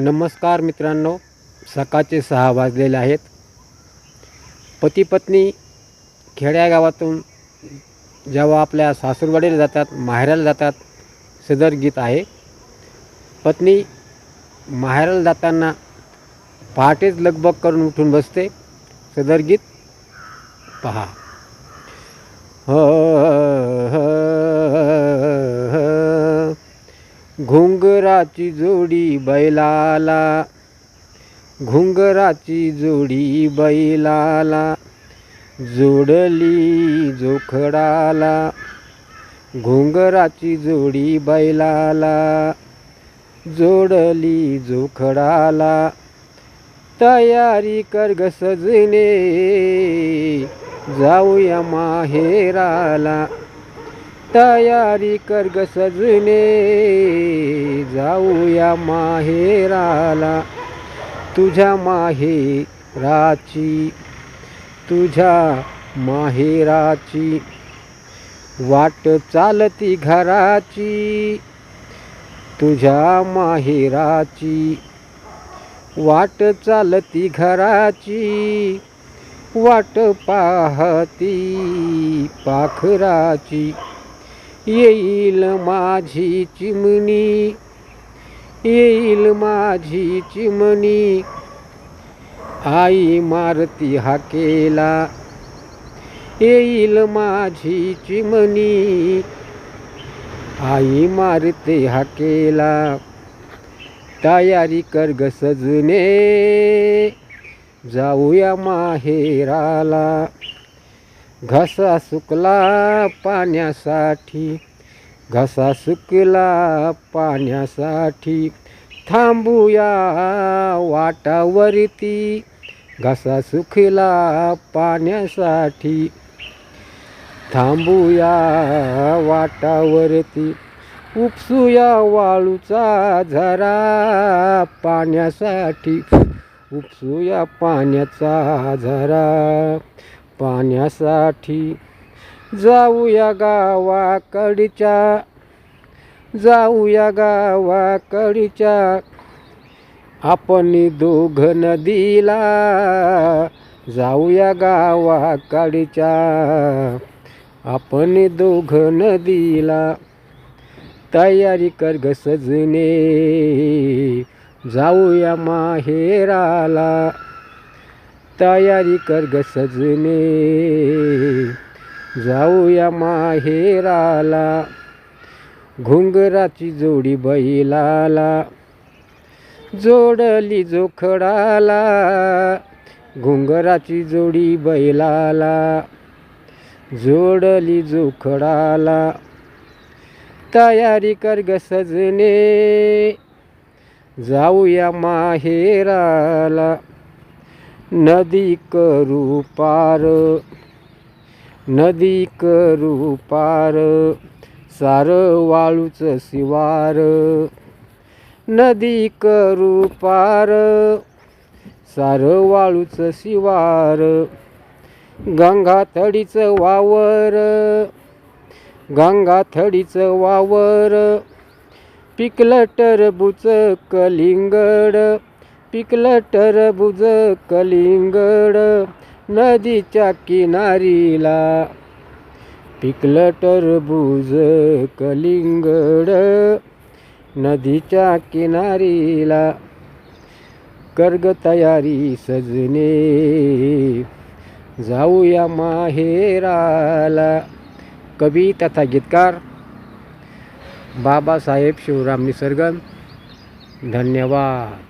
नमस्कार मित्रांनो सकाळचे सहा वाजलेले आहेत. पती पत्नी खेड्यागावातून जेव्हा आपल्या सासूरवाडीला जातात माहेराला जातात सदर गीत आहे. पत्नी माहेराला जाताना पहाटेच लगबग करून उठून बसते. सदर गीत पहा. हो घुंगराची जोडी बैलाला. घुंगराची जोडी बैलाला. जोडली जोखडाला. घुंगराची जोडी बैलाला. जोडली जोखडाला. तयारी कर ग सजने. जाऊया माहेराला. तयारी कर ग सजने. जाऊया माहेराला तुझ्या माहेराची तुझ्या माहेराची. वाट चालती घराची तुझ्या माहेराची. वाट चालती घराची वाट पाहती पाखराची. येईल माझी चिमणी येईल माझी चिमणी. आई मारती हाकेला येईल माझी चिमणी. आई मारते हाकेला तयारी कर ग सजने. जाऊया माहेराला घसा सुकला पाण्यासाठी घसा सुकला पाण्यासाठी. थांबूया वाटावरती घसा सुकला पाण्यासाठी. थांबूया वाटावरती उपसूया वाळूचा झरा पाण्यासाठी. उपसूया पाण्याचा झरा पाण्यासाठी. जाऊया गावाकडच्या जाऊया गावाकडच्या. आपण दोघ नदीला जाऊया गावाकडच्या. आपण दोघ नदीला तयारी कर ग सजने. जाऊया माहेराला तयारी कर ग सजने. जाऊया माहेराला घुंगराची जोडी बैलाला. जोडली जोखडाला घुंगराची जोडी बैलाला. जोडली जोखडाला तयारी कर ग सजने. जाऊया माहेराला नदी करू पार नदी करू पार सार वाळूच शिवार. नदी करू पार सार वाळूच शिवार. गंगा थडीचं वावर गंगा थडीचं वावर. पिकलं टरबूच कलिंगड पिकलं टरबुज कलिंगड नदीच्या किनारीला. पिकलं टरबूज कलिंगड नदीच्या किनारीला. कर्ग तयारी सजने जाऊया माहेराला. कवी तथा गीतकार बाबासाहेब शिवराम निसर्गन धन्यवाद.